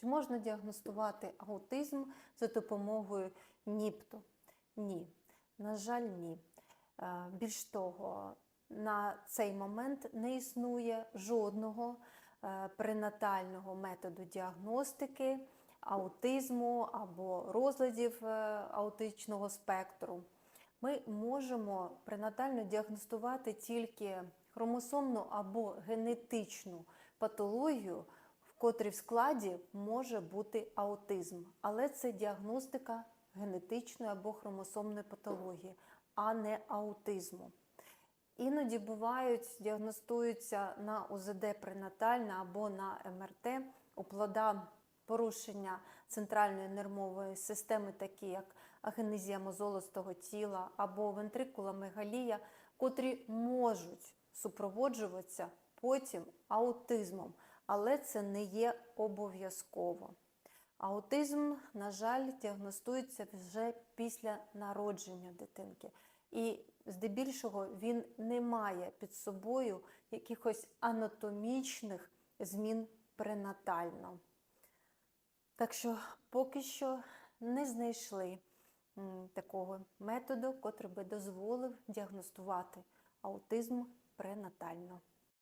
Чи можна діагностувати аутизм за допомогою НІПТу? Ні. На жаль, ні. Е, Більш того, на цей момент не існує жодного е, пренатального методу діагностики аутизму або розладів е, аутичного спектру. Ми можемо пренатально діагностувати тільки хромосомну або генетичну патологію, в котрій в складі може бути аутизм, але це діагностика генетичної або хромосомної патології, а не аутизму. Іноді бувають, діагностуються на УЗД пренатальна або на МРТ у плода порушення центральної нервової системи, такі як агенезія мозолистого тіла або вентрикуломегалія, котрі можуть супроводжуватися потім аутизмом, але це не є обов'язково. Аутизм, на жаль, діагностується вже після народження дитинки. І здебільшого він не має під собою якихось анатомічних змін пренатально. Так що поки що не знайшли такого методу, котрий би дозволив діагностувати аутизм пренатально.